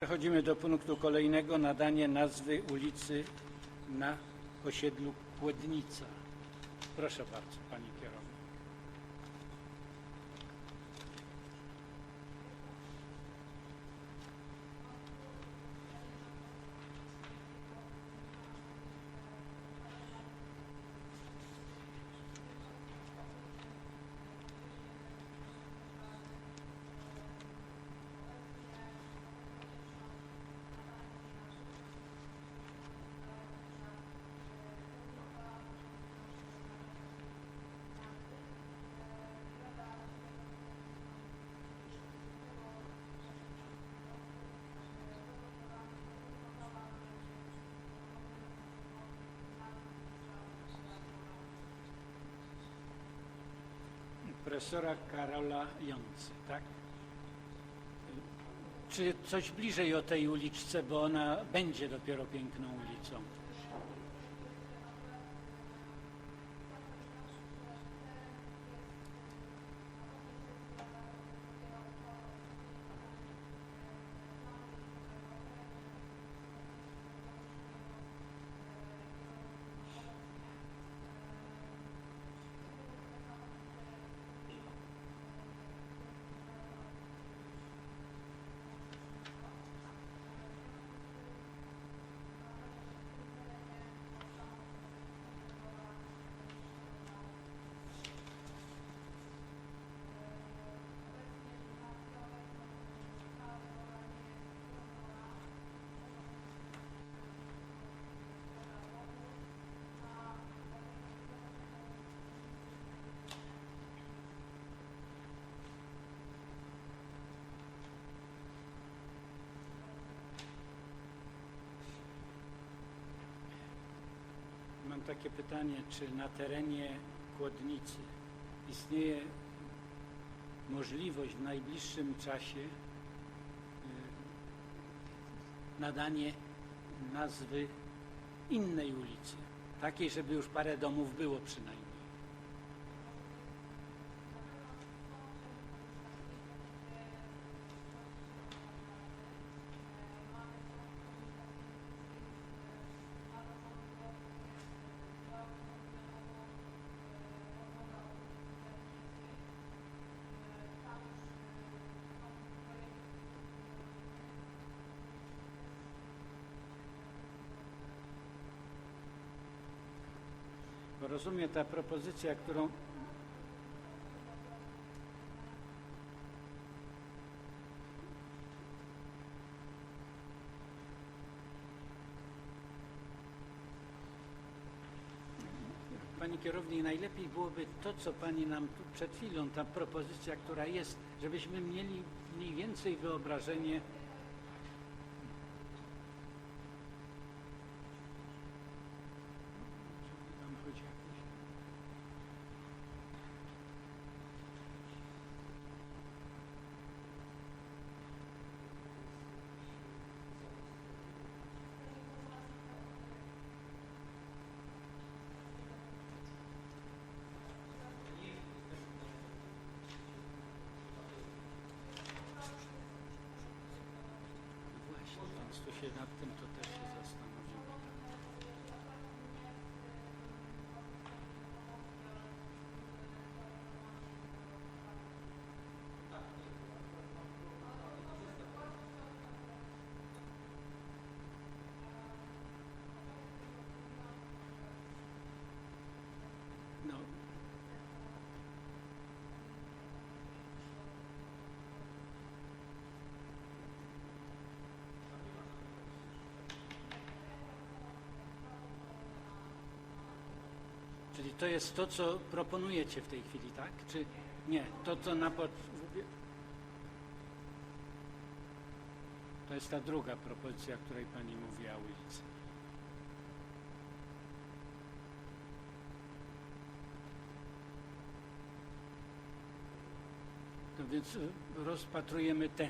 Przechodzimy do punktu kolejnego, nadanie nazwy ulicy na osiedlu Kłodnica. Proszę bardzo, Pani Kierownik. Profesora Karola Jący, tak? Czy coś bliżej o tej uliczce, bo ona będzie dopiero piękną ulicą. Mam takie pytanie, czy na terenie Kłodnicy istnieje możliwość w najbliższym czasie y, nadanie nazwy innej ulicy, takiej, żeby już parę domów było przynajmniej. Bo rozumiem ta propozycja, którą Pani kierownik, najlepiej byłoby to, co Pani nam tu przed chwilą, ta propozycja, która jest, żebyśmy mieli mniej więcej wyobrażenie, się nad tym to Czyli to jest to, co proponujecie w tej chwili, tak? Czy nie? To, co na podstawie... To jest ta druga propozycja, o której Pani mówiła, ulicy. To więc y, rozpatrujemy tę.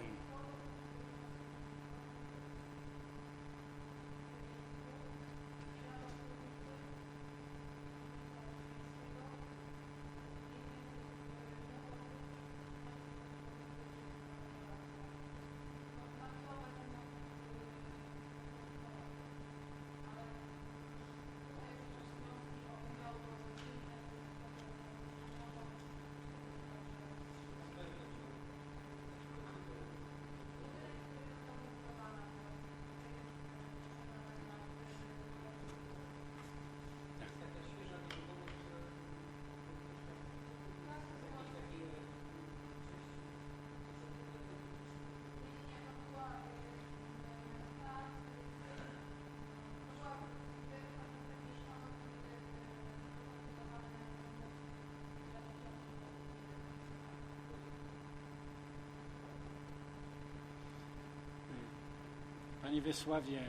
Panie Wiesławie,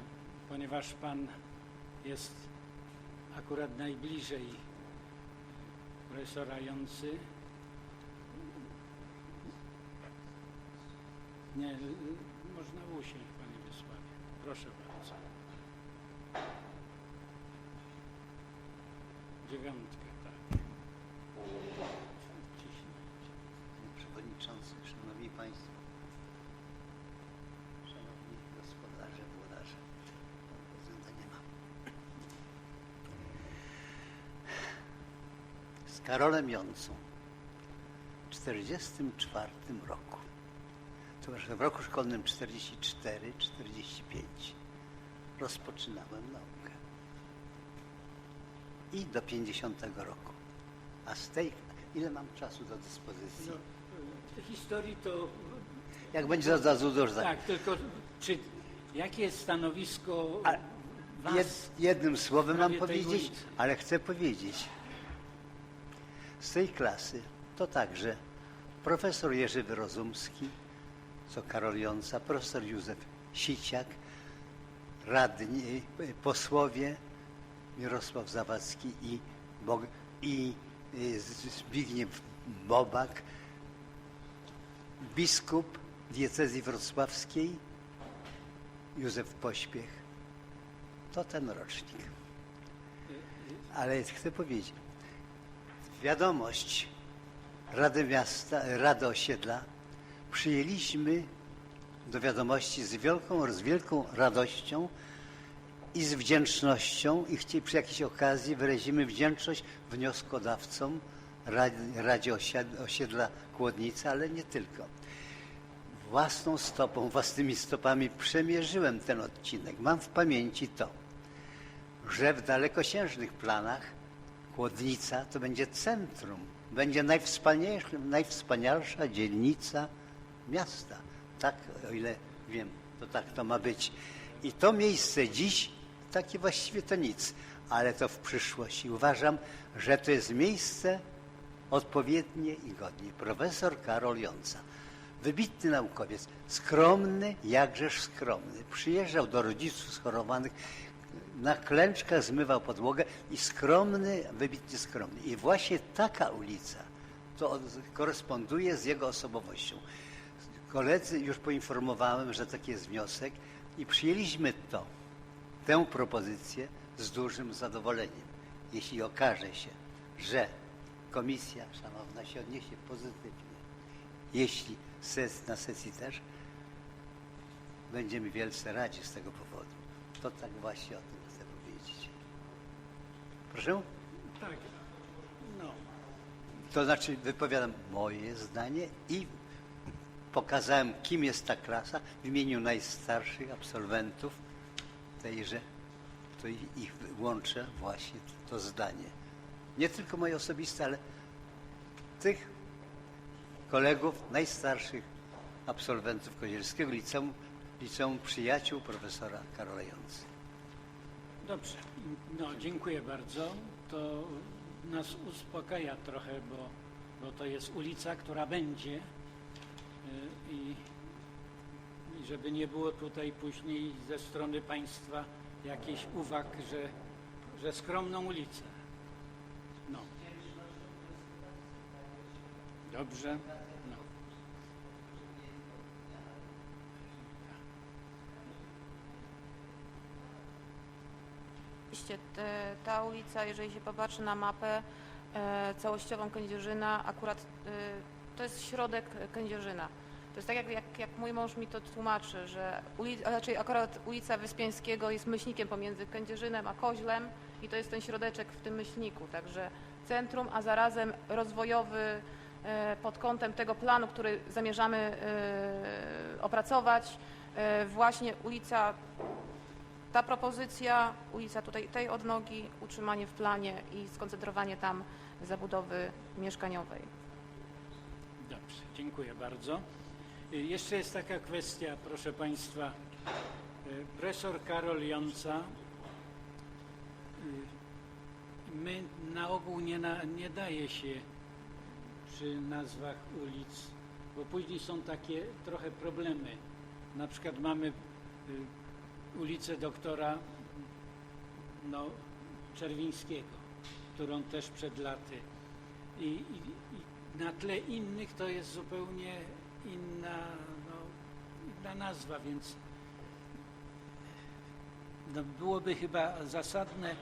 ponieważ Pan jest akurat najbliżej profesora Jący, nie, można usiąść, Panie Wiesławie. Proszę bardzo. Dziewiątkę, tak. Przewodniczący, Szanowni Państwo, Szanowni Gospodarze, Włodarze, Pana Prezydenta nie ma. Z Karolem Jącą w 1944 roku, to znaczy w roku szkolnym 44-45 rozpoczynałem naukę. I do 50 roku. A z tej, ile mam czasu do dyspozycji? No, w tej historii to Jak będzie za za dużo. Tak, tylko czy jakie jest stanowisko A? Jed, jednym słowem mam powiedzieć, ale chcę powiedzieć. Z tej klasy to także profesor Jerzy Wyrozumski, co Karol Jąca, profesor Józef Siciak, radni, posłowie Mirosław Zawadzki i, Bog, i y, Zbigniew Bobak, biskup diecezji wrocławskiej Józef Pośpiech. To ten rocznik. Ale chcę powiedzieć, wiadomość Rady Miasta, Rady Osiedla przyjęliśmy do wiadomości z wielką, z wielką radością i z wdzięcznością i chci, przy jakiejś okazji wyrazimy wdzięczność wnioskodawcom Radzie, Osiedla Kłodnica, ale nie tylko. Własną stopą, własnymi stopami przemierzyłem ten odcinek. Mam w pamięci to, że w dalekosiężnych planach Kłodnica to będzie centrum, będzie najwspanialsza, najwspanialsza dzielnica miasta. Tak, o ile wiem, to tak to ma być. I to miejsce dziś, takie właściwie to nic, ale to w przyszłości. Uważam, że to jest miejsce odpowiednie i godnie. Profesor Karol Jąca, wybitny naukowiec, skromny, jakżeż skromny. Przyjeżdżał do rodziców schorowanych, na klęczkach zmywał podłogę i skromny, wybitnie skromny. I właśnie taka ulica to koresponduje z jego osobowością. Koledzy już poinformowałem, że taki jest wniosek i przyjęliśmy to, tę propozycję z dużym zadowoleniem. Jeśli okaże się, że komisja szanowna się odniesie pozytywnie, jeśli ses, na sesji też, będziemy wielce radzi z tego powodu. To tak właśnie o tym. Proszę? Tak, no. To znaczy wypowiadam moje zdanie i pokazałem, kim jest ta klasa w imieniu najstarszych absolwentów tejże, to ich łączę właśnie to zdanie. Nie tylko moje osobiste, ale tych kolegów, najstarszych absolwentów Kozielskiego Liceum, Liceum Przyjaciół profesora Karola Jący. Dobrze, no dziękuję bardzo. To nas uspokaja trochę, bo, bo to jest ulica, która będzie y, i, i żeby nie było tutaj później ze strony państwa jakichś uwag, że, że skromną ulicę. No. Dobrze. Oczywiście te, ta ulica, jeżeli się popatrzy na mapę e, całościową Kędzierzyna, akurat e, to jest środek Kędzierzyna. To jest tak, jak, jak, jak mój mąż mi to tłumaczy, że uli, a raczej akurat ulica Wyspiańskiego jest myślnikiem pomiędzy Kędzierzynem a Koźlem i to jest ten środeczek w tym myślniku. Także centrum, a zarazem rozwojowy e, pod kątem tego planu, który zamierzamy e, opracować. E, Właśnie ulica ta propozycja, ulica tutaj tej odnogi, utrzymanie w planie i skoncentrowanie tam zabudowy mieszkaniowej. Dobrze, dziękuję bardzo. Y, Jeszcze jest taka kwestia, proszę Państwa. Y, Profesor Karol Jąca, y, my na ogół nie, na, nie daje się przy nazwach ulic, bo później są takie trochę problemy. Na przykład mamy ulicę doktora no, Czerwińskiego, którą też przed laty. I, i, I na tle innych to jest zupełnie inna, no, inna nazwa, więc no, byłoby chyba zasadne,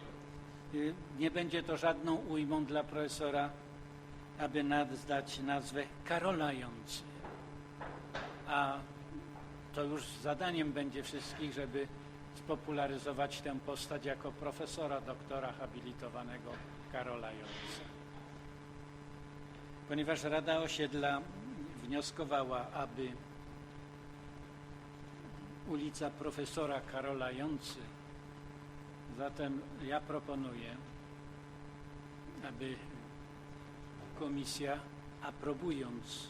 y, nie będzie to żadną ujmą dla profesora, aby nadać nazwę Karolający. A to już zadaniem będzie wszystkich, żeby spopularyzować tę postać jako profesora, doktora habilitowanego Karola Jonsa. Ponieważ Rada Osiedla wnioskowała, aby ulica profesora Karola Jący, zatem ja proponuję, aby komisja aprobując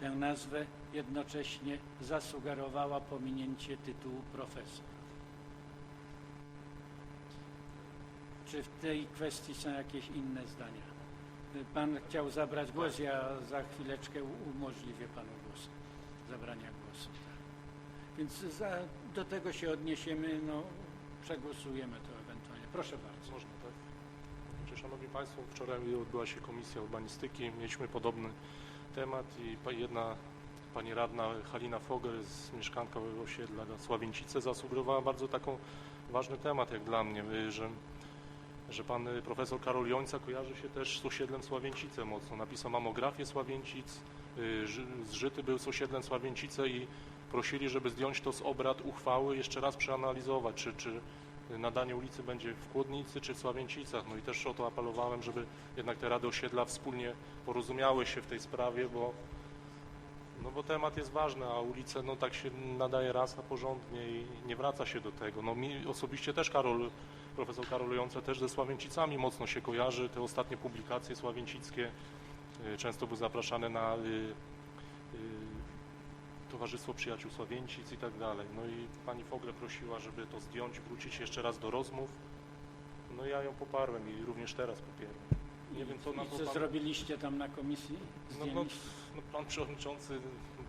tę nazwę jednocześnie zasugerowała pominięcie tytułu profesor. Czy w tej kwestii są jakieś inne zdania? Pan chciał zabrać głos, ja za chwileczkę umożliwię panu głos, zabrania głosu. Tak. Więc za, do tego się odniesiemy, no, przegłosujemy to ewentualnie. Proszę bardzo. Można, tak? Czy, Szanowni Państwo, wczoraj odbyła się Komisja Urbanistyki, mieliśmy podobny temat i jedna Pani Radna Halina Fogel z mieszkanka osiedla Sławiencice zasugerowała bardzo taką ważny temat jak dla mnie, y, że, że Pan y, Profesor Karol Jońca kojarzy się też z osiedlem Sławiencice mocno. Napisał mamografię Sławiencic, y, ży- zżyty był z osiedlem Sławiencice i prosili, żeby zdjąć to z obrad uchwały, jeszcze raz przeanalizować, czy, czy nadanie ulicy będzie w Kłodnicy czy w Sławiencicach. No i też o to apelowałem, żeby jednak te rady osiedla wspólnie porozumiały się w tej sprawie, bo, no bo temat jest ważny, a ulice no tak się nadaje raz na porządnie i nie wraca się do tego. No mi osobiście też Karol, profesor Karol Jące też ze Sławiencicami mocno się kojarzy. Te ostatnie publikacje sławiencickie y, często były zapraszane na y, y, Towarzystwo Przyjaciół Sławiencic i tak dalej. No i pani Fogle prosiła, żeby to zdjąć, wrócić jeszcze raz do rozmów. No ja ją poparłem i również teraz popieram. Nie wiem co na I to co pan... zrobiliście tam na komisji? No, no, no pan przewodniczący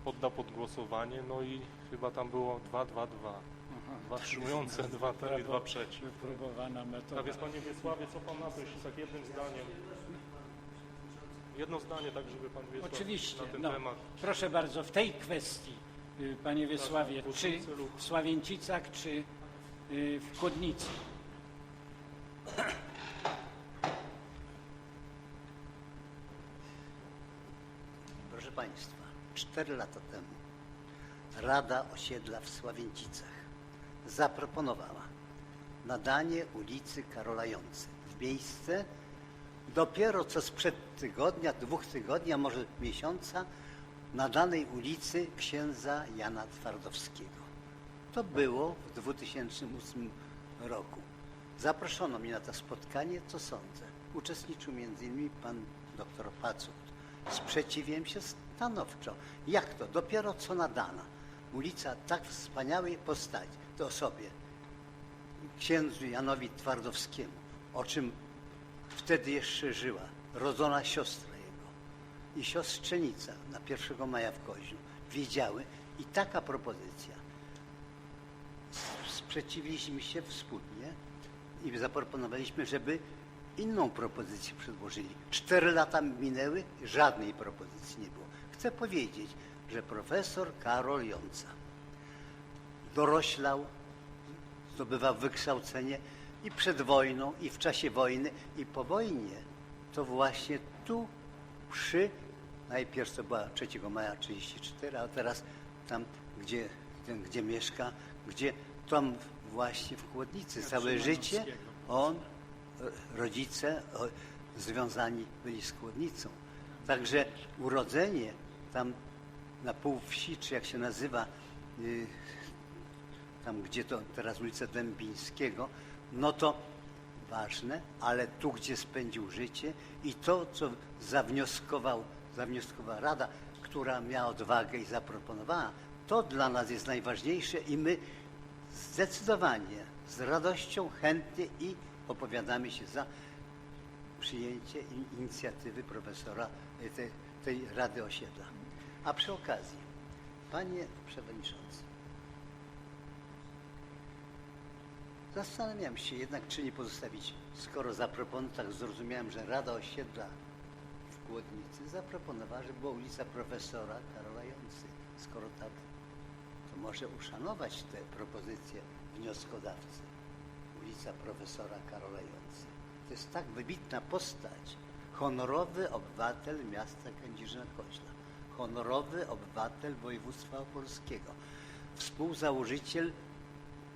poddał pod głosowanie, no i chyba tam było 2, 2, 2. Aha. Dwa wstrzymujące, dwa tak i dwa przeciw. Wypróbowana metoda. Tak więc panie Wiesławie, co pan na to, jeśli tak jednym zdaniem? Jedno zdanie, tak żeby pan Wiesław Oczywiście, na ten no. temat. Proszę bardzo, w tej kwestii, y, panie Wiesławie, w czy w Sławiencicach, czy y, w Kłodnicy? 4 lata temu Rada Osiedla w Sławięcicach zaproponowała nadanie ulicy Karola Jący w miejsce dopiero co sprzed tygodnia, dwóch tygodni, a może miesiąca nadanej ulicy księdza Jana Twardowskiego. To było w 2008 roku. Zaproszono mnie na to spotkanie, co sądzę. Uczestniczył m.in. pan dr Pacut. Sprzeciwiłem się stanowczo. Jak to? Dopiero co nadana. Ulica tak wspaniałej postaci, to osobie, księdzu Janowi Twardowskiemu, o czym wtedy jeszcze żyła, rodzona siostra jego i siostrzenica na 1 maja w Koźlu wiedziały i taka propozycja sprzeciwiliśmy się wspólnie i zaproponowaliśmy, żeby inną propozycję przedłożyli. Cztery lata minęły, żadnej propozycji nie było. Chcę powiedzieć, że profesor Karol Jąca doroślał, zdobywał wykształcenie i przed wojną, i w czasie wojny, i po wojnie. To właśnie tu przy, najpierw to była 3 maja 34, a teraz tam, gdzie, ten, gdzie mieszka, gdzie tam właśnie w Chłodnicy całe życie on, e, rodzice o, związani byli z Chłodnicą. Także urodzenie tam na pół wsi, czy jak się nazywa, y, tam gdzie to teraz ulica Dębińskiego, no to ważne, ale tu, gdzie spędził życie i to, co zawnioskował, zawnioskowała Rada, która miała odwagę i zaproponowała, to dla nas jest najważniejsze i my zdecydowanie, z radością, chętnie i opowiadamy się za przyjęcie inicjatywy profesora y, tej, tej Rady Osiedla. A przy okazji, panie przewodniczący, Zastanawiam się jednak, czy nie pozostawić, skoro zaproponowano, zrozumiałem, że Rada Osiedla w Kłodnicy zaproponowała, żeby była ulica profesora Karola Jący. Skoro tak, to może uszanować te propozycje wnioskodawcy. Ulica profesora Karola Jący. To jest tak wybitna postać. Honorowy obywatel miasta Kędzierzyna-Koźla. Honorowy obywatel województwa opolskiego. Współzałożyciel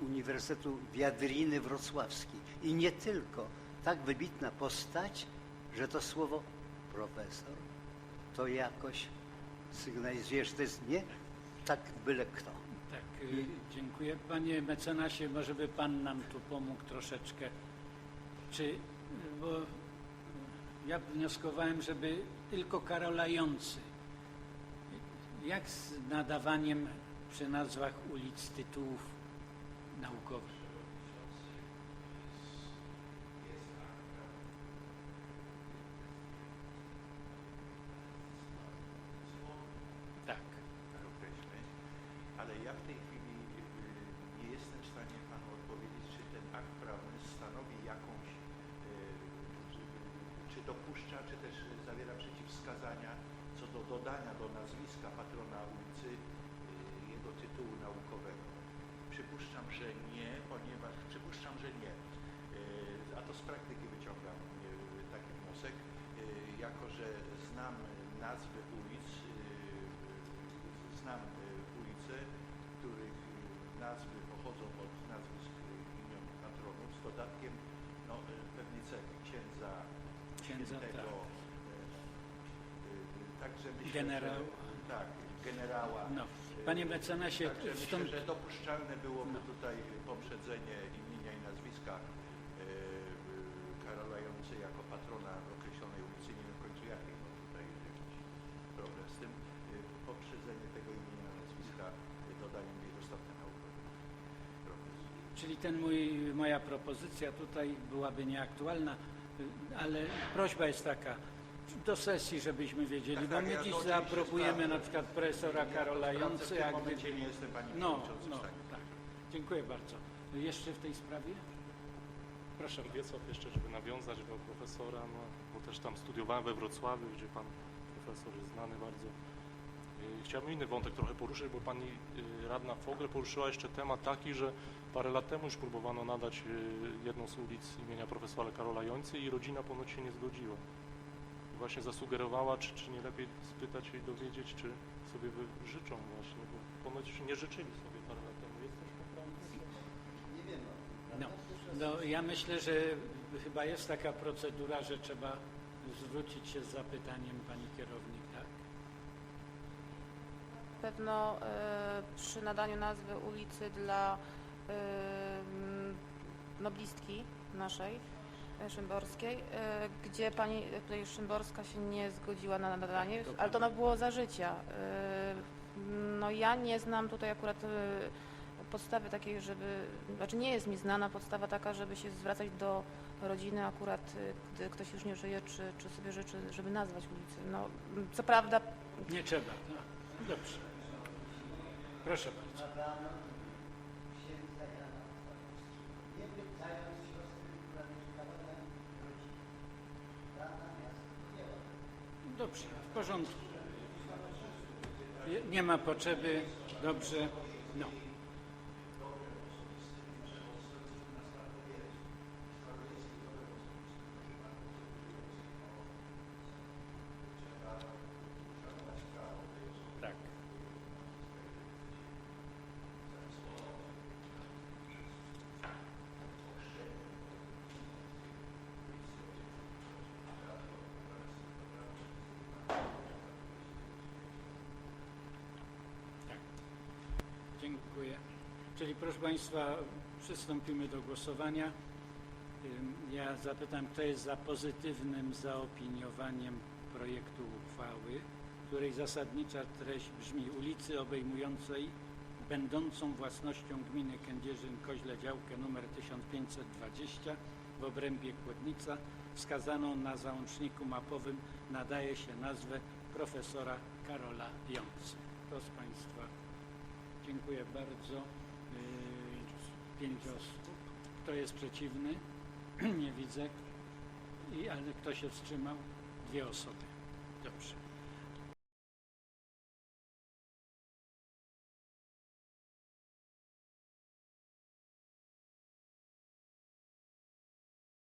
Uniwersytetu Wiadriny Wrocławskiej. I nie tylko. Tak wybitna postać, że to słowo profesor to jakoś sygnalizuje, że to jest nie tak byle kto. Tak, y, dziękuję. Panie mecenasie, może by Pan nam tu pomógł troszeczkę. Czy, y, bo ja wnioskowałem, żeby tylko karolający. Jak z nadawaniem przy nazwach ulic tytułów naukowych? Tak. określeń, ale ja w tej chwili y, nie jestem w stanie Panu odpowiedzieć, czy ten akt prawny stanowi jakąś, y, czy, czy dopuszcza, czy też zawiera przeciwwskazania co do dodania do nazwiska patrona ulicy y, jego tytułu naukowego. Przypuszczam, że nie, ponieważ przypuszczam, że nie. Y, A to z praktyki wyciągam y, taki wniosek, jako że znam nazwy ulic, znam ulice, których nazwy pochodzą od nazwisk imion patronów z dodatkiem no, pewnej cechy księdza, Księdza, świętego, tak. Y, y, także myślę, Generał. że, tak, generała. No. Y, Panie mecenasie, Także myślę, stąd że dopuszczalne byłoby No. tutaj poprzedzenie imienia i nazwiska e, e, Karola Jący jako patrona określonej ulicy, nie wiem w końcu jakiej, bo tutaj jest jakiś problem z tym, poprzedzenie tego imienia i nazwiska dodaniem jego stopnia naukowego. Profesor. Czyli ten mój, moja propozycja tutaj byłaby nieaktualna, y, ale prośba jest taka, do sesji, żebyśmy wiedzieli, Tak, bo tak, my ja dziś oczywiście zaprobujemy sprawdzę. na przykład profesora Ja Karola sprawdzę, Jący, W tym momencie gdyby... nie jestem Panie No, Przewodniczący no, stanie. tak. Dziękuję bardzo. Jeszcze w tej sprawie? Proszę bardzo. Wiecław jeszcze, żeby nawiązać do profesora, no, bo też tam studiowałem we Wrocławiu, gdzie pan profesor jest znany bardzo. Y, Chciałbym inny wątek trochę poruszyć, bo pani y, radna Fogel poruszyła jeszcze temat taki, że parę lat temu już próbowano nadać y, jedną z ulic imienia profesora Karola Jońcy i rodzina ponoć się nie zgodziła. Właśnie zasugerowała, czy, czy nie lepiej spytać i dowiedzieć, czy sobie życzą właśnie, bo ponoć nie życzyli sobie parę lat temu. Jest coś naprawdę? No, no, ja myślę, że chyba jest taka procedura, że trzeba zwrócić się z zapytaniem pani kierownik, tak? Pewno e, przy nadaniu nazwy ulicy dla e, m, noblistki naszej, e, szymborskiej, e, gdzie pani tutaj Szymborska się nie zgodziła na nadanie, Tak, ale to było za życia. E, No ja nie znam tutaj akurat e, podstawy takiej, żeby, znaczy nie jest mi znana podstawa taka, żeby się zwracać do rodziny akurat, gdy ktoś już nie żyje, czy, czy sobie życzy, żeby nazwać ulicy. No, co prawda Nie trzeba. No. Dobrze. Proszę bardzo. nie pytając siostry, która mieszkała na rodzinie. Rada miasta podjęła. Dobrze, w porządku. Nie- ma potrzeby. Dobrze. No. Tak. Tak. Dziękuję. Czyli proszę Państwa, przystąpimy do głosowania. Ja zapytam, kto jest za pozytywnym zaopiniowaniem projektu uchwały, której zasadnicza treść brzmi ulicy obejmującej będącą własnością gminy Kędzierzyn-Koźle działkę nr 1520 w obrębie Kłodnica wskazaną na załączniku mapowym nadaje się nazwę profesora Karola Jący. Kto z Państwa? Dziękuję bardzo. Yy, Pięć osób. Kto jest przeciwny? Nie widzę. I, ale kto się wstrzymał? Dwie osoby. Dobrze.